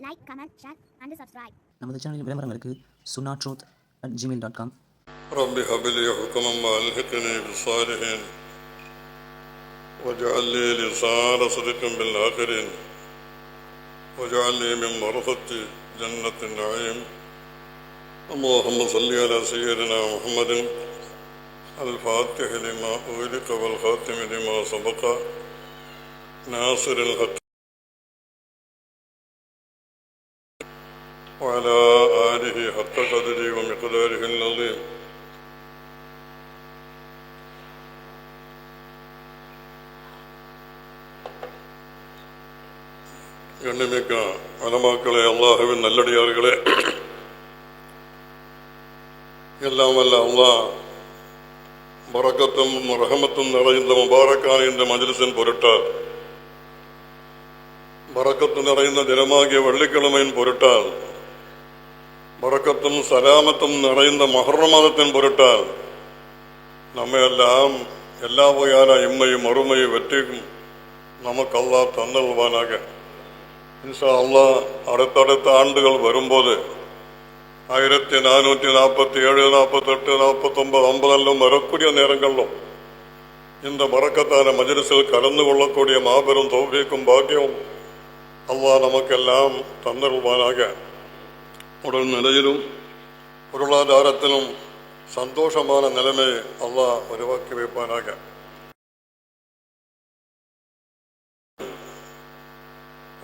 like, comment, share, and subscribe. நமது சேனலின் விளம்பரங்களுக்கு சுனா truth at Gmail dot com رب هب لي حكما والحقني بالصالحين واجعل لي لسان صدق بالاخرين واجعلني من ورثة جنة النعيم اللهم صل على سيدنا محمد الفاتح لما أغلق والخاتم لما سبق ناصر الحق പുണ്യമിക്ക മനമാക്കളെ അള്ളാഹുവിൻ നല്ലടിയാറുകളെ എല്ലാമല്ല അള്ളാ ബറക്കത്തും റഹമത്തും നിറയുന്ന മുബാറക്കാനിന്റെ മജലിസിൻ പൊരുട്ട. ബറക്കത്ത് നിറയുന്ന ജനമാകിയ വള്ളിക്കിളമയും പൊരുട്ടാൽ ബറക്കത്തും സലാമത്തും നിറയുന്ന മഹർമതത്തിൻ പൊരുട്ടാൽ നമ്മയെല്ലാം എല്ലാ വയാന ഇമ്മയും മറുമയും വെറ്റിയും നമുക്കല്ല തന്നൽവാനാകാം. இன்ஷா அல்லா அடுத்தடுத்த ஆண்டுகள் வரும்போது ஆயிரத்தி நானூற்றி நாற்பத்தி ஏழு நாற்பத்தெட்டு நாற்பத்தொன்பது ஐம்பதெல்லாம் வரக்கூடிய நேரங்களிலும் இந்த மறக்கத்தான மஜரிசில் கலந்து கொள்ளக்கூடிய மாபெரும் தௌபியக்கும் பாக்கியம் அல்லா நமக்கெல்லாம் தந்தருள்வானாக. உடல் நிலையிலும் பொருளாதாரத்திலும் சந்தோஷமான நிலைமை அல்லாஹ் உருவாக்கி வைப்பானாக.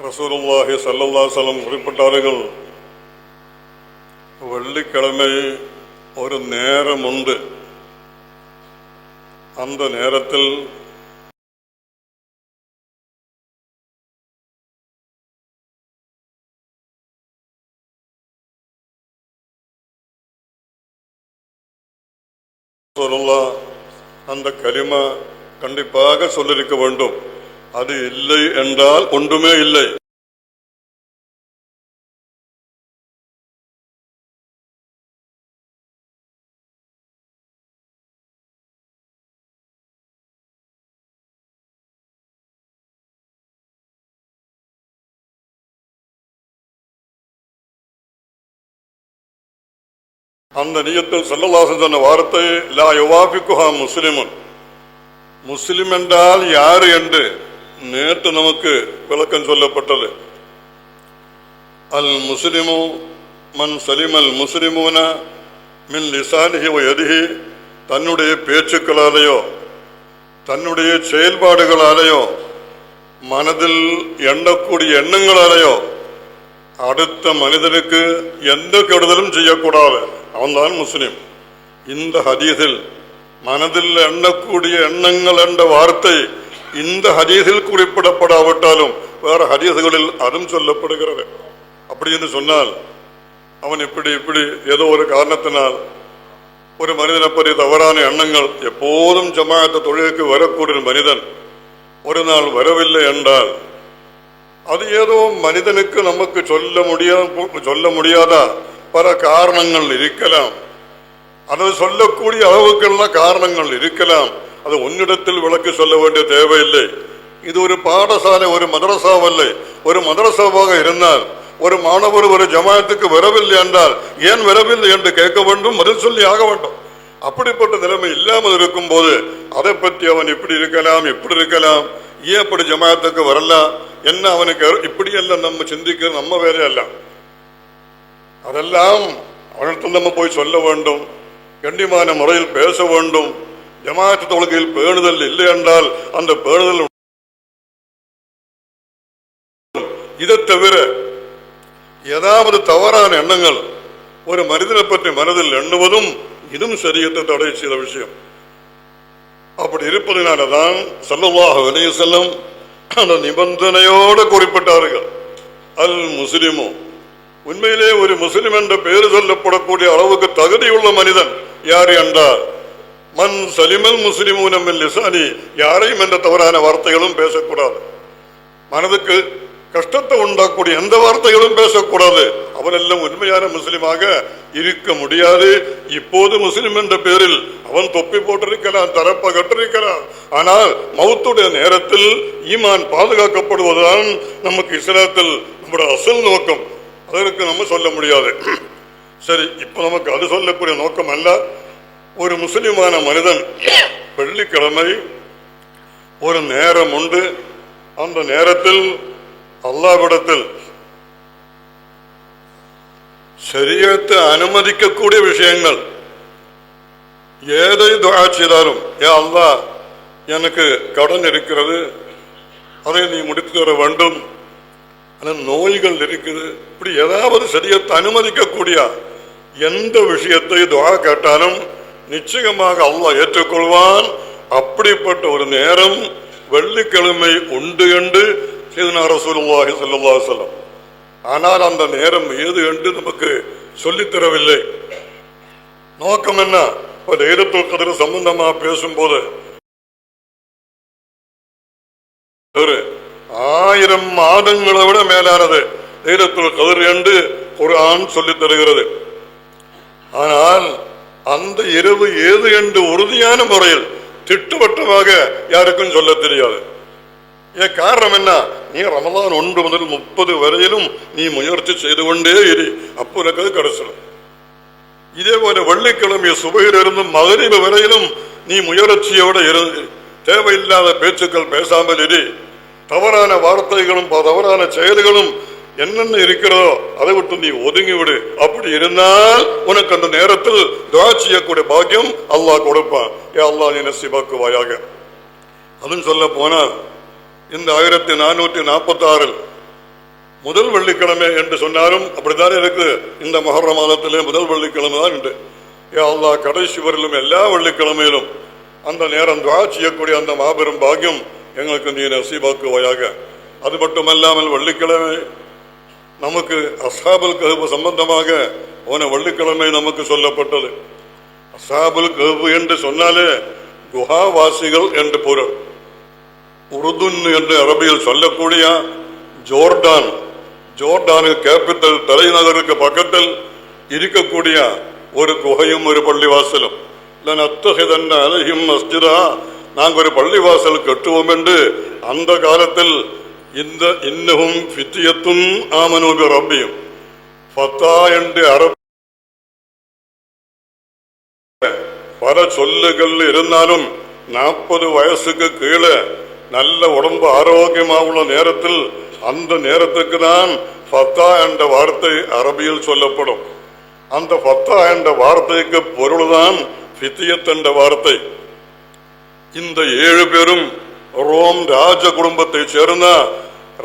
ரசூலுல்லாஹி சல்லல்லா சலம் குறிப்பிட்டார்கள். வெள்ளிக்கிழமை ஒரு நேரம் உண்டு. அந்த நேரத்தில் அந்த கலிமா கண்டிப்பாக சொல்லிருக்க வேண்டும். அது இல்லை என்றால் ஒன்றுமே இல்லை. அந்த நியத்தில் செல்லலாசன் சொன்ன வார்த்தை லா யுவாபிக்குஹா முஸ்லிமுன். முஸ்லிம் என்றால் யாரு என்று? நேற்று நமக்கு விளக்கம் சொல்லப்பட்டது. அல் முஸ்லிமு மன் அல் முஸ்லிமுன மின் லிசானிஹி எதிகி தன்னுடைய பேச்சுக்களாலேயோ தன்னுடைய செயல்பாடுகளாலேயோ மனதில் எண்ணக்கூடிய எண்ணங்களாலேயோ அடுத்த மனிதனுக்கு எந்த கெடுதலும் செய்யக்கூடாது. அவன்தான் முஸ்லீம். இந்த ஹதீஸில் மனதில் எண்ணக்கூடிய எண்ணங்கள் என்ற வார்த்தை இந்த ஹதீஸில் குறிப்பிடப்படாவிட்டாலும் வேற ஹதீஸுகளில் அதுவும் சொல்லப்படுகிறது. அப்படி என்று சொன்னால் அவன் இப்படி இப்படி ஏதோ ஒரு காரணத்தினால் ஒரு மனிதனை பற்றி தவறான எண்ணங்கள் எப்போதும் ஜமாத்த தொழிலுக்கு வரக்கூடிய மனிதன் ஒரு நாள் வரவில்லை என்றால் அது ஏதோ மனிதனுக்கு நமக்கு சொல்ல முடியாத சொல்ல முடியாத? பல காரணங்கள் இருக்கலாம். அதை சொல்லக்கூடிய அளவுக்கெல்லாம் காரணங்கள் இருக்கலாம். அது உன்னிடத்தில் விளக்கு சொல்ல வேண்டிய தேவையில்லை. இது ஒரு பாடசாலை ஒரு மதரசாவல்லை. ஒரு மதரசாவாக இருந்தால் ஒரு மாணவர் ஒரு ஜமாயத்துக்கு வரவில்லை என்றால் ஏன் வரவில்லை என்று கேட்க வேண்டும் பதில் சொல்லி ஆக வேண்டும். அப்படிப்பட்ட நிலைமை இல்லாமல் இருக்கும் போது அதை பற்றி அவன் இப்படி இருக்கலாம் இப்படி இருக்கலாம். ஏன் அப்படி ஜமாயத்துக்கு வரலாம் என்ன அவனுக்கு இப்படி எல்லாம் நம்ம சிந்திக்கிற நம்ம வேலையல்ல அதெல்லாம் அவனிடத்தில் நம்ம போய் சொல்ல வேண்டும். கண்டிமான முறையில் பேச வேண்டும். ஜமாத்து தொழுகையில் பேணுதல் இல்லை என்றால் அந்த பேணுதல் இதை தவிர ஏதாவது தவறான எண்ணங்கள் ஒரு மனிதனை பற்றி மனதில் எண்ணுவதும் இதுவும் சரியத்தை தடை செய்த விஷயம். அப்படி இருப்பதனால தான் செல்லவாக அலைஹி செல்லும் அந்த நிபந்தனையோடு குறிப்பிட்டார்கள். அல் முஸ்லிமோ. உண்மையிலே ஒரு முஸ்லிம் என்ற பெயர் சொல்லப்படக்கூடிய அளவுக்கு தகுதியுள்ள மனிதன் யார் என்றார் மன் சலிமல் முஸ்லிமூனம் லிசானி. யாரையும் என்ற தவறான வார்த்தைகளும் பேசக்கூடாது. மனதுக்கு கஷ்டத்தை உண்டாக்கூடிய எந்த வார்த்தைகளும் பேசக்கூடாது. அவனெல்லாம் உண்மையான முஸ்லிமாக இருக்க முடியாது. இப்போது முஸ்லிம் என்ற பேரில் அவன் தொப்பி போட்டிருக்கலாம் தரப்ப கட்டிருக்கிறான் ஆனால் மௌத்துடைய நேரத்தில் ஈமான் பாதுகாக்கப்படுவதுதான் நமக்கு இஸ்லாத்தில் நம்முடைய அசல் நோக்கம். அதற்கு நம்ம சொல்ல முடியாது. சரி இப்போ நமக்கு அது சொல்லக்கூடிய நோக்கம் அல்ல. ஒரு முஸ்லிமான மனிதன் வெள்ளிக்கிழமை ஒரு நேரம் உண்டு. அந்த நேரத்தில் அல்லாவிடத்தில் ശരീരത്തെ അനുമതിക്കക്കൂടിയ വിഷയങ്ങൾ ഏതൊരു ദുആ ചെയ്താലും ഏ അല്ല എനിക്ക് കടൻ ഇരിക്കുന്നത് அதை நீ முடித்து தர வேண்டும். ஆனால் நோய்கள் இருக்குது. இப்படி ஏதாவது சரியத்தை அனுமதிக்கக்கூடிய எந்த விஷயத்தை துவா கேட்டாலும் நிச்சயமாக அல்லாஹ் ஏற்றுக்கொள்வான். அப்படிப்பட்ட ஒரு நேரம் வெள்ளிக்கிழமை உண்டு என்று செய்தனா ரசூலுல்லாஹி ஸல்லல்லாஹு அலைஹி ஆனால் அந்த நேரம் ஏது என்று நமக்கு சொல்லித்தரவில்லை நோக்கம் என்ன? இப்போ தைரத்துல் கதிர் சம்பந்தமா பேசும்போது ஒரு ஆயிரம் மாதங்களை விட மேலானது தைரத்துல் கதிர் என்று குர்ஆன் சொல்லித் தருகிறது. ஆனால் அந்த இரவு ஏது என்று உறுதியான முறையில் திட்டவட்டமாக யாருக்கும் சொல்ல தெரியாது. ஏன் காரணம் என்ன? நீ ரமதான் ஒன்று முதல் முப்பது வரையிலும் நீ முயற்சி செய்து கொண்டே இரு. அப்போ உனக்கு கிடைச்சிடும் இதே போல வெள்ளிக்கிழமை சுபையிலிருந்து மகரிபு வரையிலும் நீ முயற்சியோட இருந்து தேவையில்லாத பேச்சுக்கள் பேசாமல் இரு. தவறான வார்த்தைகளும் தவறான செயல்களும் என்னென்ன இருக்கிறதோ அதை விட்டு நீ ஒதுங்கி விடு அப்படி இருந்தால் உனக்கு அந்த நேரத்தில் துவா செய்யக்கூடிய பாக்கியம் அல்லாஹ் கொடுப்பான். ஏ அல்லா நீ நசிபாக்குவாயாக. அதுவும் சொல்ல போனா இந்த ஆயிரத்தி நானூற்றி நாற்பத்தி ஆறில் முதல் வெள்ளிக்கிழமை என்று சொன்னாலும் அப்படித்தானே இருக்கு இந்த மகர மாதத்திலே முதல் வெள்ளிக்கிழமை தான் உண்டு. ஏ அல்லாஹ் கடைசி வரலும் எல்லா வெள்ளிக்கிழமையிலும் அந்த நேரம் துவா செய்யக்கூடிய அந்த மாபெரும் பாக்கியம் எங்களுக்கு நீ நசீபாக்குவாயாக. அது மட்டுமல்லாமல் வெள்ளிக்கிழமை நமக்கு அசாபல் கஹபு சம்பந்தமாக போன வள்ளிக்கிழமை நமக்கு சொல்லப்பட்டது. அசாபுல் கஹபு என்று சொன்னாலே குஹாவாசிகள் என்று பொருள். உருதுன் என்று அரபியில் சொல்லக்கூடிய ஜோர்டான். ஜோர்டானில் கேபிட்டல் தலைநகருக்கு பக்கத்தில் இருக்கக்கூடிய ஒரு குகையும் ஒரு பள்ளிவாசலும். அத்தகைதன் அலஹிம் மஸ்ஜிதா. நாங்கள் ஒரு பள்ளிவாசல் கட்டுவோம் என்று அந்த காலத்தில் இந்த இன்னமும் ஃபித்தியத்தும் ஆமனூபி ரப்பியும். ஃபத்தா என்று அரபு பல சொல்லுகள் இருந்தாலும் நாற்பது வயசுக்கு கீழே நல்ல உடம்பு ஆரோக்கியமாக உள்ள நேரத்தில் அந்த நேரத்துக்கு தான் ஃபத்தா என்ற வார்த்தை அரபியில் சொல்லப்படும். அந்த ஃபத்தா என்ற வார்த்தைக்கு பொருள்தான் ஃபித்தியத் என்ற வார்த்தை. இந்த ஏழு பேரும் റോം രാജകുടുംബത്തെ ചേർന്ന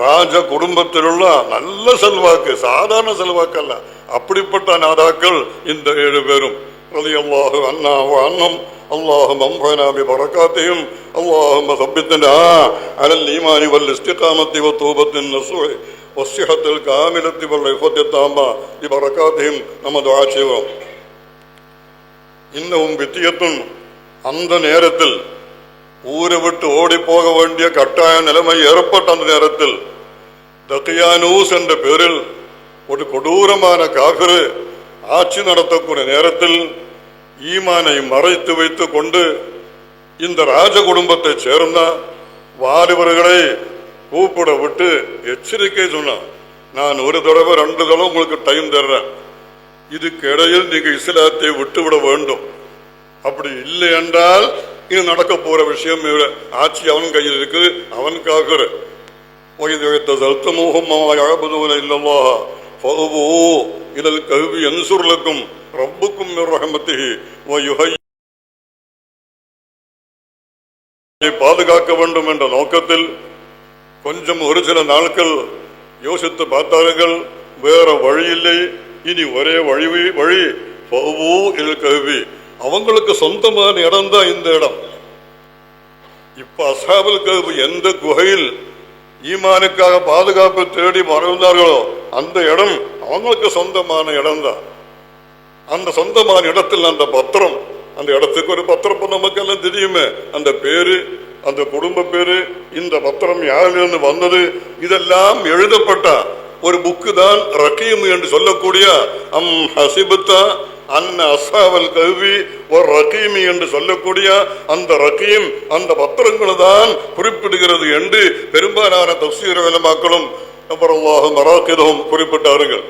രാജകുടുംബത്തിലുള്ള നല്ല സെൽവാക്ക് സാധാരണ സെൽവാക്കല്ല. അപ്പടിപ്പെട്ട അനാഥാക്കൾ ഇന്ത് ഏഴുപേരും. റളിയല്ലാഹു അള്ളാഹു മംഫനാബി പറക്കാത്തെയും അലൽ ഈമാനി വൽ ഇസ്തിഖാമത്തി വൽ ஊரை விட்டு ஓடி போக வேண்டிய கட்டாய நிலைமை ஏற்பட்ட அந்த நேரத்தில் தக்கியானூஸ் என்ற பேரில் ஒரு கொடூரமான காபிரு ஆட்சி நடத்தக்கூடிய நேரத்தில் ஈமானை மறைத்து வைத்து கொண்டு இந்த ராஜ குடும்பத்தைச் சேர்ந்த வாலிபர்களை கூப்பிட விட்டு எச்சரிக்கை சொன்னான். நான் ஒரு தடவை ரெண்டு தடவை உங்களுக்கு டைம் தர்றேன். இதுக்கு இடையில் நீங்க இஸ்லாத்தை விட்டுவிட வேண்டும். அப்படி இல்லை என்றால் இது நடக்க போற விஷயம் ஆட்சி அவன் கையில் இருக்குது அவனுக்காக இதழ் கல்வி என்சுருளுக்கும் ரப்புக்கும் ரகமத்தி பாதுகாக்க வேண்டும் என்ற நோக்கத்தில் கொஞ்சம் ஒரு சில நாட்கள் யோசித்து பார்த்தார்கள் வேற வழி இல்லை இனி ஒரே வழி வழி இதழ் கல்வி அவங்களுக்கு சொந்தமான இடம் தான் இந்த இடம். இப்ப அசாபல் கருப்பு எந்த குகையில் ஈமானுக்காக பாதுகாப்பு தேடி மறைந்தார்களோ அந்த இடம் அவங்களுக்கு சொந்தமான இடம் தான் அந்த சொந்தமான இடத்தில் அந்த பத்திரம் அந்த இடத்துக்கு ஒரு பத்திரம் இப்போ நமக்கெல்லாம் தெரியுமே. அந்த பேரு அந்த குடும்ப பேரு இந்த பத்திரம் யாரிலிருந்து வந்தது? இதெல்லாம் எழுதப்பட்ட ஒரு புக்கு தான் ரகீம் என்று சொல்லக்கூடிய அம் ஹசிபுத்தா அன்ன அசாவல் கல்வி ஒரு ரகீமி என்று சொல்லக்கூடிய அந்த ரகீம் அந்த பத்திரங்களை தான் குறிப்பிடுகிறது என்று பெரும்பாலான தப்சீர விலமாக்களும் அபரல்லாஹு மராக்கிதவும் குறிப்பிட்டார்கள்.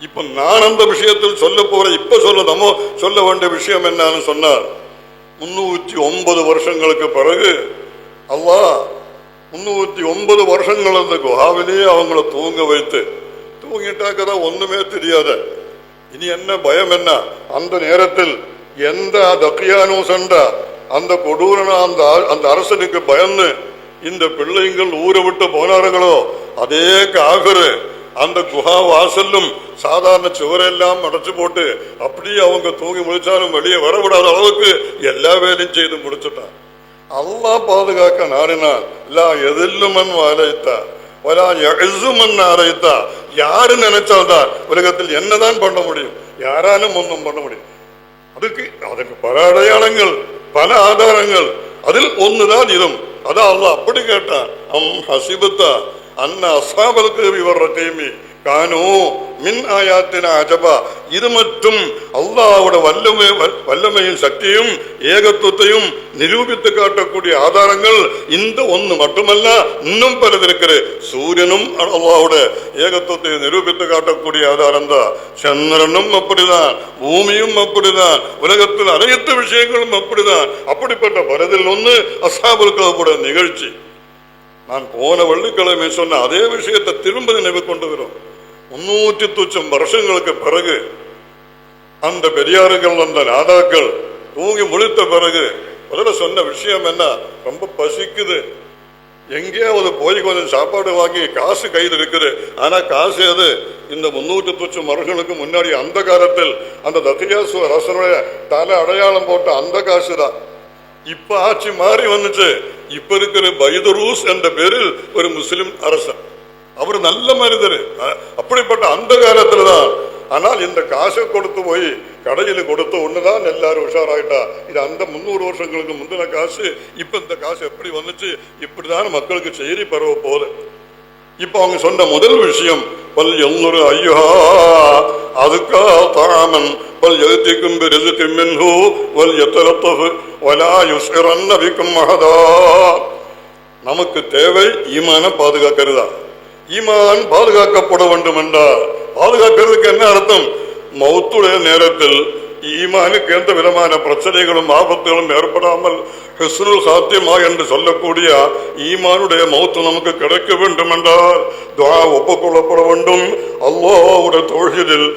இப்ப நான் அந்த விஷயத்தில் சொல்ல போற இப்ப சொல்ல நம்ம சொல்ல வேண்டிய விஷயம் என்னன்னு சொன்னார். முன்னூத்தி ஒன்பது வருஷங்களுக்கு பிறகு அல்லா முன்னூத்தி ஒன்பது வருஷங்கள் அந்த குஹாவிலேயே அவங்கள தூங்க வைத்து தூங்கிட்டாக்கதான் ஒண்ணுமே தெரியாத இனி என்ன பயம் என்ன? அந்த நேரத்தில் எந்த தக்கியானும் சென்ற அந்த கொடூரன அந்த அந்த அரசனுக்கு பயந்து இந்த பிள்ளைங்கள் ஊரை விட்டு போனார்களோ? அதே காகரு. அந்த குஹா வாசலும் சாதாரண சுவரெல்லாம் அடைச்சு போட்டு அப்படியே அவங்க தூங்கி முடிச்சாலும் வெளியே வரவிடாத அளவுக்கு எல்லா வேலையும் செய்து முடிச்சுட்டான். அல்லா பாதுகாக்க நாடினான். லா எதில்லுமன் வாழைத்தான் அரைத்தா. யாரு நினைச்சால்தான் உலகத்தில் என்னதான் பண்ண முடியும்? யாராலும் ஒன்றும் பண்ண முடியும். அதுக்கு அதுக்கு பல அடையாளங்கள் பல ஆதாரங்கள். அதில் ஒன்றுதான் இதும் அதான் அல்லாஹ் அப்படி கேட்டான். அம் ஹசிபத்தா அண்ணா அசாபலுக்கு விவர தேமி. கானோ மின் ஆயாத்தின அஜபா. இது மட்டும் அல்லாவோட வல்லமை வல்லமையும் சக்தியும் ஏகத்துவத்தையும் நிரூபித்து காட்டக்கூடிய ஆதாரங்கள் இந்த ஒன்று மட்டுமல்ல இன்னும் பலது இருக்குது. சூரியனும் அல்லாவோட ஏகத்துவத்தை நிரூபித்து காட்டக்கூடிய ஆதாரம் தான் சந்திரனும் அப்படிதான் பூமியும் அப்படிதான் உலகத்தில் அனைத்து விஷயங்களும் அப்படிதான். அப்படிப்பட்ட பலதில் ஒன்று அசாபுல் நிகழ்ச்சி. நான் போன வெள்ளிக்கிழமை சொன்ன அதே விஷயத்தை திரும்ப நினைவு கொண்டு வரும். முன்னூற்றி துச்சம் வருஷங்களுக்கு பிறகு அந்த பெரியார்கள் அந்த நாதாக்கள் தூங்கி முழித்த பிறகு முதல்ல சொன்ன விஷயம் என்ன? ரொம்ப பசிக்குது. எங்கேயாவது போய் கொஞ்சம் சாப்பாடு வாங்கி காசு கையில் இருக்குது. ஆனால் காசு எது? இந்த முன்னூற்றி துச்சம் வருஷங்களுக்கு முன்னாடி அந்த காலத்தில் அந்த தத்தியாசு அரசனுடைய தலை அடையாளம் போட்ட அந்த காசு தான் இப்ப ஆட்சி மாறி வந்துச்சு. இப்ப இருக்கிற பைதரூஸ் என்ற பேரில் ஒரு முஸ்லிம் அரசன். அவர் நல்ல மனிதர். அப்படிப்பட்ட அந்த காலத்துல தான் ஆனால் இந்த காசை கொடுத்து போய் கடையில் கொடுத்த ஒண்ணுதான் எல்லாரும் உஷாராயிட்டா. இது அந்த முந்நூறு வருஷங்களுக்கு முந்தின காசு. இப்ப இந்த காசு எப்படி வந்துச்சு? இப்படிதான் மக்களுக்கு செய்தி பரவ போகுது. இப்ப அவங்க சொன்ன முதல் விஷயம் பல் எல்லொரு ஐயா அதுக்கா தாமன் பல் எழுத்திக்கும் பெருது திம்மின்ஹூ வல் எத்தரத்தகு வலா யுஸ்கரன்ன பிக்கும் மகதா. நமக்கு தேவை ஈமான பாதுகாக்கிறதா? ஈமான் பாதுகாக்கப்பட வேண்டும் என்றார் பாதுகாக்கிறதுக்கு என்ன அர்த்தம்? மௌத்துடைய நேரத்தில் ஈமானுக்கு எந்த விதமான பிரச்சனைகளும் ஆபத்துகளும் ஏற்படாமல் ஹிஸ்னுல் சாத்தியமா என்று சொல்லக்கூடிய ஈமானுடைய மௌத்து நமக்கு கிடைக்க வேண்டும் என்றார் துவா ஒப்புக்கொள்ளப்பட வேண்டும். அல்லாஹ்வுடைய தொழிலில்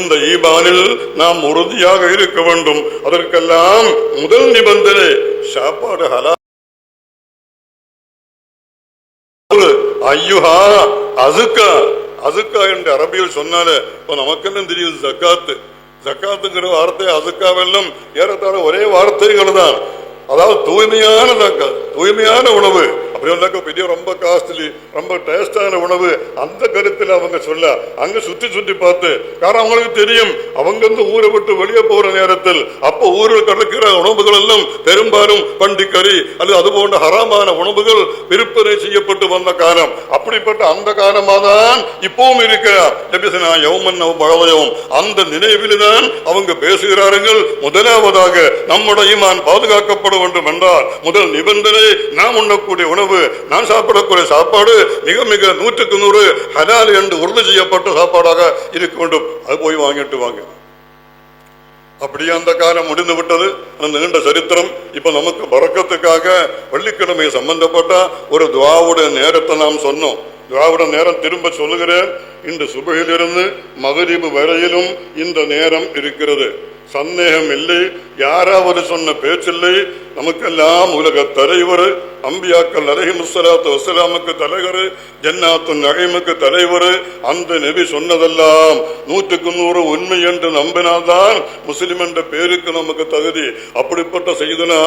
இந்த ஈமானில் நாம் உறுதியாக இருக்க வேண்டும். அதற்கெல்லாம் முதல் நிபந்தனை சாப்பாடு ஹலா ஐயுஹா அசுக்கா. அசுக்கா என்று அரபியில் சொன்னாலே இப்போ நமக்கெல்லாம் தெரியுது ஜக்காத்து. ஜக்காத்துங்கிற வார்த்தை அசுக்காவெல்லாம் ஏறத்தாழ ஒரே வார்த்தைகள் தான். அதாவது தூய்மையானதாக்கா தூய்மையான உணவு. அப்படி வந்தாக்க பெரிய ரொம்ப காஸ்ட்லி ரொம்ப டேஸ்டான உணவு. அந்த கருத்தில் அவங்க சொல்ல அங்க சுத்தி சுத்தி பார்த்து காரணம் அவங்களுக்கு தெரியும். அவங்க வந்து ஊரை விட்டு வெளியே போற நேரத்தில் அப்போ ஊரில் கிடைக்கிற உணவுகள் எல்லாம் பெரும்பாலும் பண்டிக்கறி அல்லது அது போன்ற ஹராமான உணவுகள் விற்பனை செய்யப்பட்டு வந்த காலம். அப்படிப்பட்ட அந்த காலமாதான் இப்பவும் இருக்கிறார் நபிசனா அந்த நினைவில் தான் அவங்க பேசுகிறார்கள். முதலாவதாக நம்முடைய ஈமான் பாதுகாக்கப்படும் வேண்டும் என்றால் முதல் நிபந்தனை நாம் உண்ணக்கூடிய உணவு நான் சாப்பிடக்கூடிய சாப்பாடு மிக மிக நூற்றுக்கு நூறு ஹலால் என்று உறுதி செய்யப்பட்ட சாப்பாடாக இருக்க வேண்டும். அது போய் வாங்கிட்டு வாங்க. அப்படியே அந்த காலம் முடிந்து விட்டது. அந்த நீண்ட சரித்திரம் இப்போ நமக்கு பறக்கத்துக்காக வெள்ளிக்கிழமை சம்பந்தப்பட்ட ஒரு துவாவுடைய நேரத்தை நாம் சொன்னோம். திராவிட நேரம் திரும்ப சொல்லுகிறேன். இன்று சுபையிலிருந்து மகரிபு வரையிலும் இந்த நேரம் இருக்கிறது. சந்தேகம் இல்லை. யாராவது சொன்ன பேச்சில்லை. நமக்கெல்லாம் உலக தலைவர் அம்பியாக்கள் அலஹி முஸ்லாத்து வசலாமுக்கு தலைவர் ஜன்னாத்து நகைமுக்கு தலைவர் அந்த நெபி சொன்னதெல்லாம் நூற்றுக்கு நூறு உண்மை என்று நம்பினால்தான் முஸ்லிம் என்ற பேருக்கு நமக்கு தகுதி. அப்படிப்பட்ட செய்தனா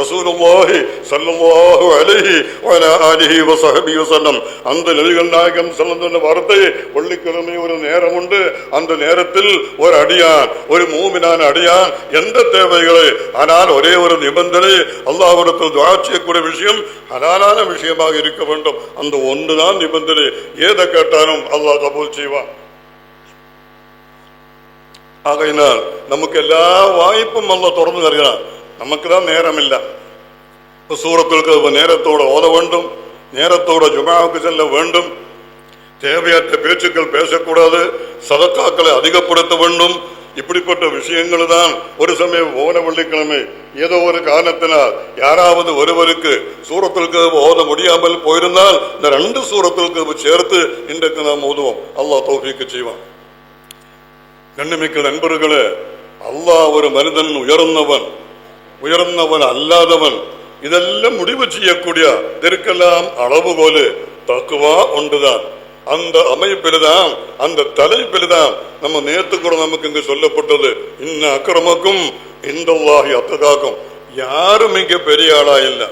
ரசூலுல்லாஹி ஸல்லல்லாஹு அலைஹி வஅலா ஆலிஹி வஸஹபி வஸல்லம். அந்த நபிகள் நாயகம் சொன்ன வார்த்தை வெள்ளிக்கிழமை ஒரு நேரம் உண்டு. அந்த நேரத்தில் ஒரு அடியான் ஒரு மூமினான் அடியான் எந்த தேவைகளை ஆனால் ஒரே ஒரு நிபந்தனை அல்லாஹ்விடத்தில் துவா செய்யக்கூடிய விஷயம் ஹலாலான விஷயமாக இருக்க வேண்டும். அந்த ஒன்றுதான் நிபந்தனை. ஏதை கேட்டாலும் அல்லாஹ் கபூல் செய்வான். ஆகையினால் நமக்கு எல்லா வாய்ப்பும் அல்ல தொடர்ந்து தருகிறான். நமக்கு தான் நேரம் இல்லை இப்போ சூரத்திற்கு நேரத்தோடு ஓத வேண்டும். நேரத்தோட ஜுமாவுக்கு செல்ல வேண்டும். தேவையற்ற பேச்சுக்கள் பேசக்கூடாது. சதக்காக்களை அதிகப்படுத்த வேண்டும். இப்படிப்பட்ட விஷயங்கள் தான் ஒரு சமயம் ஓன வெள்ளிக்கிழமை. ஏதோ ஒரு காரணத்தினால் யாராவது ஒருவருக்கு சூரத்திற்கு ஓத முடியாமல் போயிருந்தால் இந்த ரெண்டு சூரத்திற்கு சேர்த்து இன்றைக்கு நாம் ஓதுவோம். அல்லா தோஃபிக்கு செய்வான். கண்ணுமிக்க நண்பர்களே அல்லாஹ் ஒரு மனிதன் உயர்ந்தவன் உயர்ந்தவன் அல்லாதவன். இதெல்லாம் முடிவு செய்யக்கூடிய இதற்கெல்லாம் அளவுகோலு தக்குவா ஒன்றுதான். அந்த அமைப்பில்தான் அந்த தலைப்பில்தான் நம்ம நேத்து கூட நமக்கு இங்கு சொல்லப்பட்டது. இன்ன அக்கிரமக்கும் இந்த அத்தகாக்கும். யாரும் இங்க பெரிய ஆளா இல்லை.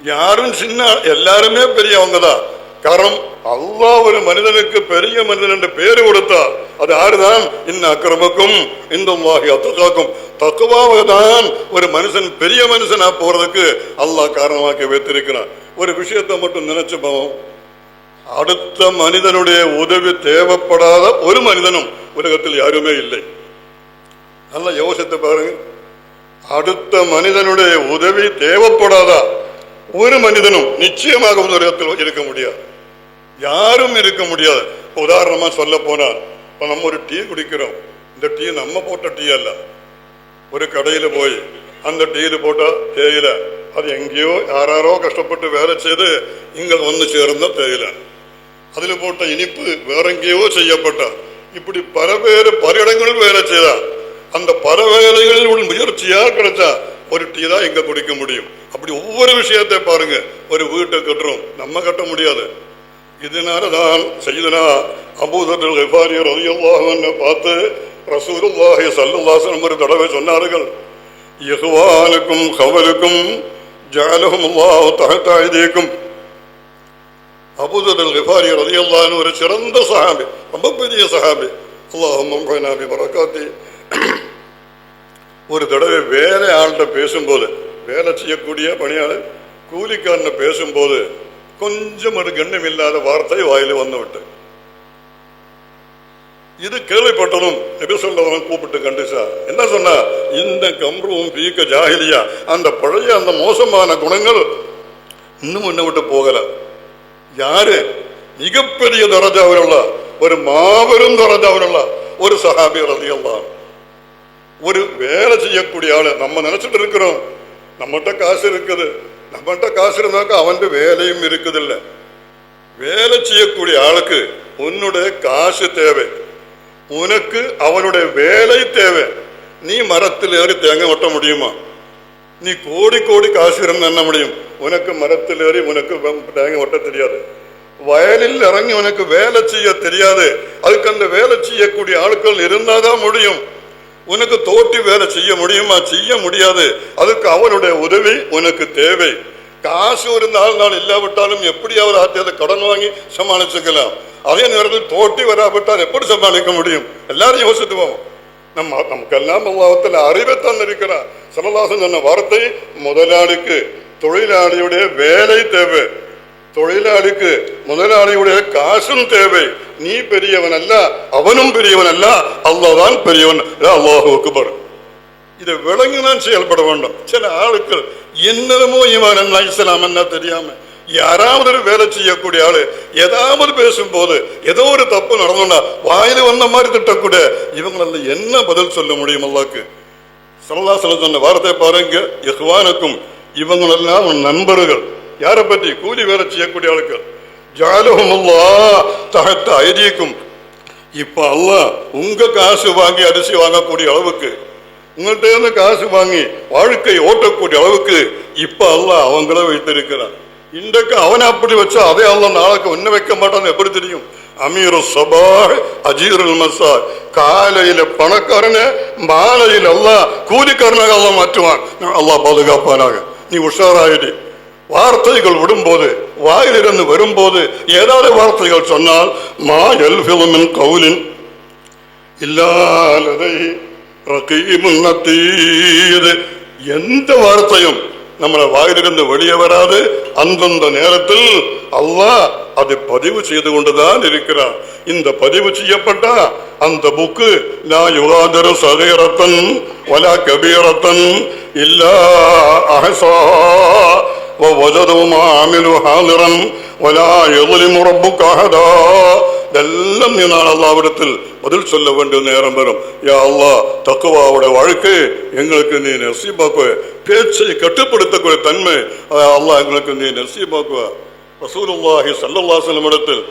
யாரும் சின்ன எல்லாருமே பெரியவங்க தான் காரணம் அல்லாஹ் ஒரு மனிதனுக்கு பெரிய மனிதன் என்று பேரு கொடுத்தா அது யாருதான்? இன்ன அக்கிரமக்கும் இந்த அத்தகாக்கும். தக்குவாக தான் ஒரு மனுஷன் பெரிய மனுஷனா போறதுக்கு அல்லாஹ் காரணமாக்கி வைத்திருக்கிறான். ஒரு விஷயத்தை மட்டும் நினைச்சு போவோம் அடுத்த மனிதனுடைய உதவி தேவைப்படாத ஒரு மனிதனும் உலகத்தில் யாருமே இல்லை. நல்லா யோசித்து பாருங்க. அடுத்த மனிதனுடைய உதவி தேவைப்படாதா ஒரு மனிதனும் நிச்சயமாக உலகத்தில் இருக்க முடியாது. யாரும் இருக்க முடியாது. உதாரணமா சொல்ல போனால் இப்போ நம்ம ஒரு டீ குடிக்கிறோம். இந்த டீ நம்ம போட்ட டீ அல்ல. ஒரு கடையில் போய் அந்த டீயில் போட்டால் தேயிலை. அது எங்கேயோ யாராரோ கஷ்டப்பட்டு வேலை செய்து இங்கே வந்து சேர்ந்த தேயிலை. അതിൽ போட்ட இனிப்பு வேற எங்கேயோ இப்படி பல பேர் பல இடங்களில் வேலை செய்தா அந்த பல வேலைகளில் உள்ள முயற்சியாக கிடைச்சா ஒரு டீ தான் இங்க குடிக்க முடியும் அப்படி ஒவ்வொரு விஷயத்தை பாருங்க ஒரு வீட்டை கட்டுறோம் நம்ம கட்ட முடியாது இதனால தான் செய்தனா அபூதர்கள் எவ்வாறு ரதியல்லாஹுன்னு பார்த்து ரசூருல்லாஹி சல்லுல்லாசன் ஒரு தடவை சொன்னார்கள் யகுவானுக்கும் கவலுக்கும் ஜஅலஹும் அல்லாஹு அபுதல் ஐதீக்கும் ரதியல்லான்னு ஒரு சிறந்த சஹாபி ரொம்ப பெரிய சஹாபி அல்லாஹும்ம பி பரக்காத்தி ஒரு தடவை வேலை ஆள்கிட்ட பேசும்போது வேலை செய்யக்கூடிய பணியாளர் கூலிக்காரனை பேசும்போது கொஞ்சம் ஒரு கண்ணியம் இல்லாத வார்த்தை வாயில் வந்து விட்டு இது கேள்விப்பட்டதும் நபி சொல்லவன் கூப்பிட்டு கண்டிச்சா என்ன சொன்னா இந்த கம்ருவும் பீக்க ஜாகிலியா அந்த பழைய அந்த மோசமான குணங்கள் இன்னும் என்ன விட்டு போகலை யாரு? மிகப்பெரிய தரஜாவிலுள்ள ஒரு மாபெரும் தரஜாவிலுள்ள ஒரு சஹாபி ரலியல்லாஹு ஒரு வேலை செய்யக்கூடிய ஆளு. நம்ம நினைச்சிட்டு இருக்கிறோம். நம்மகிட்ட காசு இருக்குது. நம்மகிட்ட காசு இருந்தாக்க அவன் வேலையும் இருக்குது இல்ல வேலை செய்யக்கூடிய ஆளுக்கு உன்னுடைய காசு தேவை. உனக்கு அவனுடைய வேலை தேவை. நீ மரத்தில் ஏறி தேங்க ஒட்ட முடியுமா? நீ கோடி கோடி காசு இருந்தா முடியும்? உனக்கு மரத்தில் ஏறி உனக்கு வ- தேங்க ஒட்ட தெரியாது. வயலில் இறங்கி உனக்கு வேலை செய்ய தெரியாது. அதுக்கு அந்த வேலை செய்யக்கூடிய ஆட்கள் இருந்தாதான் முடியும். உனக்கு தோட்டி வேலை செய்ய முடியுமா? செய்ய முடியாது. அதுக்கு அவனுடைய உதவி உனக்கு தேவை. காசு இருந்தாலும் நான் நாள் இல்லாவிட்டாலும் எப்படியாவது ஆத்தியதை கடன் வாங்கி சமாளிச்சுக்கலாம். அதே நேரத்தில் தோட்டி வராவிட்டால் எப்படி சமாளிக்க முடியும்? எல்லாரும் யோசித்துவோம் நம்ம நமக்கெல்லாம் அல்லாஹத்தில் அறிவை தந்திருக்கிறார் சரலாசன் சொன்ன வார்த்தை முதலாளிக்கு தொழிலாளியுடைய வேலை தேவை தொழிலாளிக்கு முதலாளியுடைய காசும் தேவை நீ பெரியவன் அல்ல அவனும் பெரியவன் அல்ல அல்லாதான் பெரியவன் அல்லாஹுக்கு பாரு இதை விளங்கினான் செயல்பட வேண்டும் சில ஆளுக்கள் என்னமோ இவன் என்ன இஸ்லாம் என்ன தெரியாமல் யாராவது ஒரு வேலை செய்யக்கூடிய ஆளு ஏதாவது பேசும்போது ஏதோ ஒரு தப்பு நடந்தோம்னா வாயில வந்த மாதிரி திட்டக்கூட. இவங்களால என்ன பதில் சொல்ல முடியும் அல்லாக்கு? சல்லா சொல்ல சொன்ன வார்த்தை பாருங்க. யஹ்வானுக்கும் இவங்களெல்லாம் நண்பர்கள். யாரை பற்றி கூலி வேலை செய்யக்கூடிய ஆளுக்கள் ஜாலகம் அல்லா தகத்த ஐதீக்கும். இப்ப அல்ல உங்க காசு வாங்கி அரிசி வாங்கக்கூடிய அளவுக்கு உங்கள்கிட்ட இருந்து காசு வாங்கி வாழ்க்கை ஓட்டக்கூடிய அளவுக்கு இப்ப அல்ல அவங்கள வைத்திருக்கிறான். இன்றைக்கு அவனை அப்படி வச்சா அதே அல்லாஹ் நாளைக்கு ஒண்ணு வைக்க மாட்டான்னு எப்படி தெரியும்? அமீர் சபாஹ் அஜீருல் மசா காலையில பணக்காரன மாலையில் அல்லா கூலிக்காரனாக அல்லாஹ் மாற்றுவான். அல்லா பாதுகாப்பானாக. நீ உஷாராயிடு. வார்த்தைகள் விடும்போது வாயிலிருந்து வரும்போது ஏதாவது வார்த்தைகள் சொன்னால் மா எல் ஃபிலமின் கவுலின் இல்லாததை ரகீமுன் எந்த வார்த்தையும் நம்மளை வாயிலிருந்து வெளியே வராது அந்தந்த நேரத்தில் அல்லாஹ் அதை பதிவு செய்து கொண்டுதான் இருக்கிறான் இந்த பதிவு செய்யப்பட்ட அந்த புக்கு நான் யுகாதரு சதீரத்தன் வலா கபீரத்தன் இல்லா அஹசா ووجدوا ما عملوا حاضرا ولا يظلم ربك أحدا அதெல்லாம் நான் அல்லாவிடத்தில் பதில் சொல்ல வேண்டிய நேரம் வரும் யா அல்லா தக்குவாவோட வாழ்க்கை எங்களுக்கு நீ நெசிபாக்குவ பேச்சை கட்டுப்படுத்தக்கூடிய தன்மை அல்லா எங்களுக்கு நீ நெசிபாக்குவ ரசூலுல்லாஹி சல்லல்லாசலம் இடத்தில்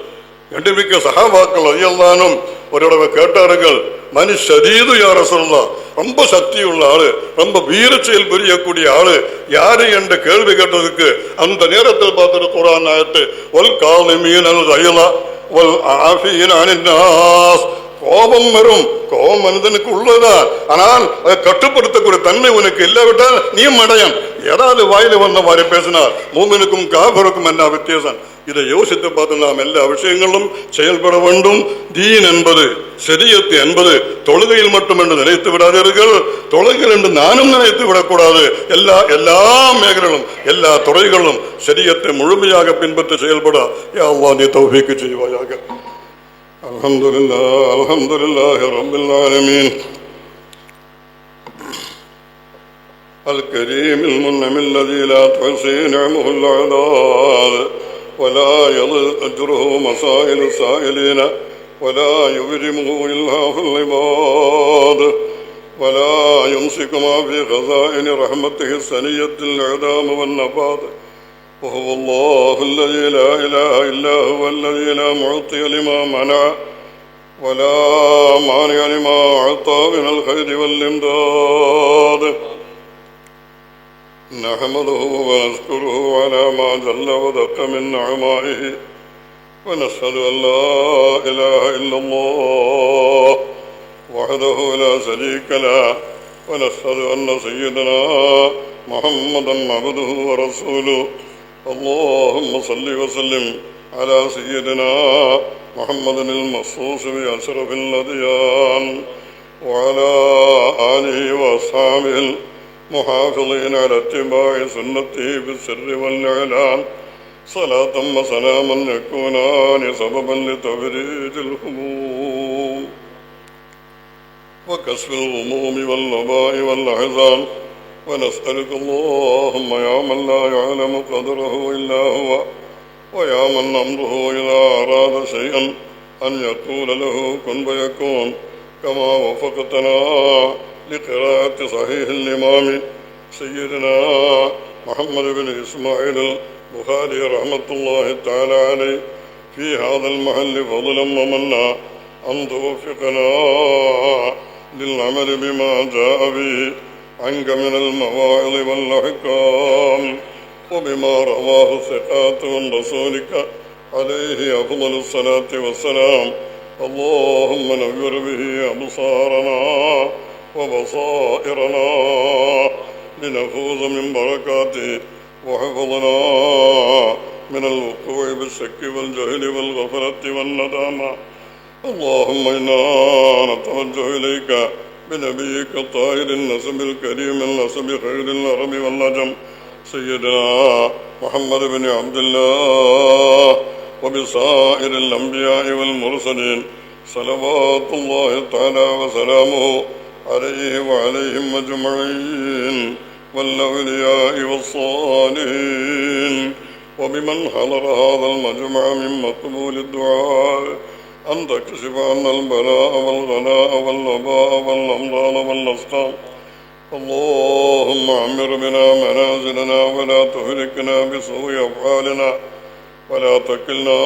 கண்டுபிடிக்க சகாபாக்கள் ஐயல்லானும் ஒரு தடவை கேட்டார்கள் மனு ஷதீது யார சொல்லலாம் ரொம்ப சக்தி உள்ள ஆளு ரொம்ப வீர செயல் புரியக்கூடிய ஆளு. யாரு என்ற கேள்வி கேட்டதுக்கு அந்த நேரத்தில் பார்த்துட்டு குரான் ஆயத்து ஒல் காலிமீன் அல் அயலா ஒல் ஆஃபீன் அனின்னாஸ் கோபம் வரும். கோபம் மனிதனுக்கு உள்ளதான் ஆனால் அதை கட்டுப்படுத்தக்கூடிய தன்மை உனக்கு இல்லாவிட்டால் நீ மடையன். ஏதாவது வாயில வந்த மாதிரி பேசினார் மூமனுக்கும் காபருக்கும் என்ன வித்தியாசம்? இதை யோசித்து பார்த்து நாம் எல்லா விஷயங்களும் செயல்பட வேண்டும். தீன் என்பது சரியத்து என்பது தொழுகையில் மட்டும் என்று நினைத்து விடாதீர்கள். தொழுகையில் என்று நானும் நினைத்து விடக்கூடாது. எல்லா எல்லா மேகர்களும் எல்லா துறைகளும் சரியத்தை முழுமையாக பின்பற்றி செயல்பட. யா அல்லா நீ தௌபிக்கு செய்வாயாக. الحمد لله الحمد لله رب العالمين. الكريم المنعم الذي لا تحصي نعمه العداد ولا يضل أجره مسائل السائلين ولا يبرمه إلا في العباد ولا يمسك ما في خزائن رحمته السنية الإعدام والنفاذ وهو الله الذي لا إله إلا هو الذي لا معطي لما منع ولا مانع لما أعطى من الخير والإمداد. نحمده ونشكره على ما جل ودق من نعمائه ونشهد أن لا إله إلا الله وحده لا شريك له ونشهد أن سيدنا محمدا عبده ورسوله. اللهم صل وسلم على سيدنا محمد المخصوص بأشرف الأديان وعلى آله وأصحابه المحافظين على اتباع سنته بالسر والإعلان. صلاة وسلاما يكونان سببا لتفريج الهموم وكسب الغموم والوباء والأحزان ونسألك اللهم يا من لا يعلم قدره إلا هو ويا من أمره إذا أراد شيئا أن يقول له كن فيكون. كما وفقتنا لقراءة صحيح الإمام سيدنا محمد بن إسماعيل البخاري رحمة الله تعالى عليه. في هذا المحل فضلا ومنا أن توفقنا للعمل بما جاء به. عنك من المواعظ والأحكام وبما رواه الثقات من رسولك عليه أفضل الصلاة والسلام. اللهم نور به أبصارنا وبصائرنا لنفوز من بركاته وحفظنا من الوقوع بالشك والجهل والغفلة والندامة. اللهم إنا نتوجه إليك بنبيك الطاهر النسب الكريم النسب خير العرب والنجم سيدنا محمد بن عبد الله وبسائر الأنبياء والمرسلين صلوات الله تعالى وسلامه عليه وعليهم أجمعين والأولياء والصالحين وبمن حضر هذا المجمع من مقبول الدعاء أن تكشف عنا البلاء والغلاء والوباء والأمراض والأسقام. اللهم عمر بنا منازلنا ولا تهلكنا بسوء أفعالنا ولا تكلنا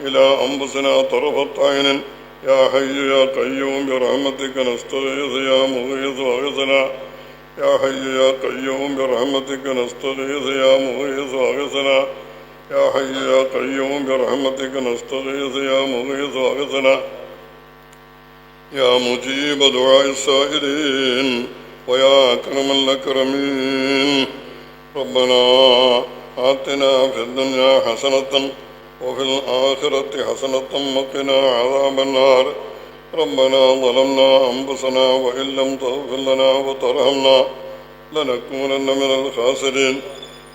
إلى أنفسنا طرفة عين. يا حي يا قيوم برحمتك نستغيث يا مغيث واغثنا يا حي يا قيوم برحمتك نستغيث يا مغيث واغثنا يا حي يا قيوم برحمتك نستغيث يا مغيث وأغثنا. يا مجيب دعاء السائلين ويا أكرم الأكرمين. ربنا آتنا في الدنيا حسنة وفي الآخرة حسنة وقنا عذاب النار. ربنا ظلمنا أنفسنا وإن لم تغفر لنا وترحمنا لنكونن من الخاسرين.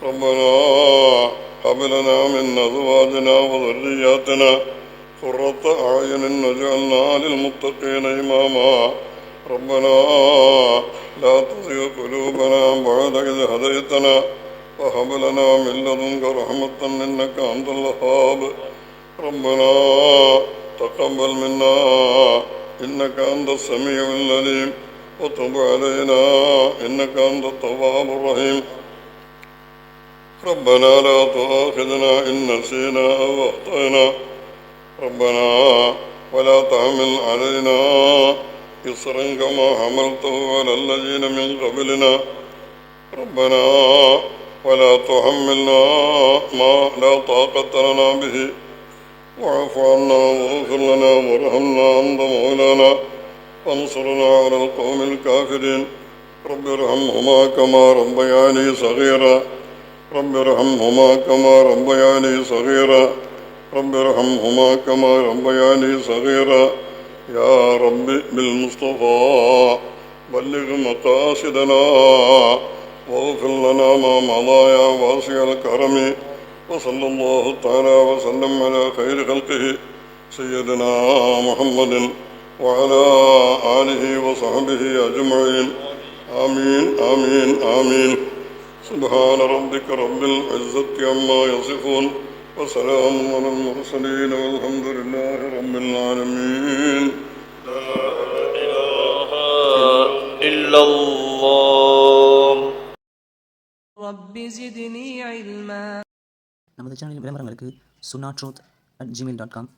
ربنا هب لنا من أزواجنا وذرياتنا. قرة أعين واجعلنا للمتقين إماما. ربنا لا تزغ قلوبنا بعد إذ هديتنا. وهب لنا من لدنك رحمة إنك أنت الوهاب. ربنا تقبل منا إنك أنت السميع العليم. وتب علينا إنك أنت التواب الرحيم. ربنا لا تؤاخذنا إن نسينا أو أخطأنا. ربنا ولا تحمل علينا إصرا كما حملته على الذين من قبلنا. ربنا ولا تحملنا ما لا طاقة لنا به. واعف عنا واغفر لنا وارحمنا أنت مولانا. وانصرنا على القوم الكافرين. رب ارحمهما كما ربياني صغيرا. رب ارحمهما كما ربياني صغيرا. رب ارحمهما كما ربياني صغيرا. يا رب بالمصطفى بلغ مقاصدنا. واغفر لنا ما مضى يا واسع الكرم. وصلى الله تعالى وسلم على خير خلقه سيدنا محمد وعلى آله وصحبه أجمعين. آمين آمين آمين. سبحان ربك رب العزة عما يصفون وسلام على المرسلين والحمد لله رب العالمين إلا الله رب زدني علما நமது சேனலின் விளம்பரங்களுக்கு சுனா truth at Gmail dot com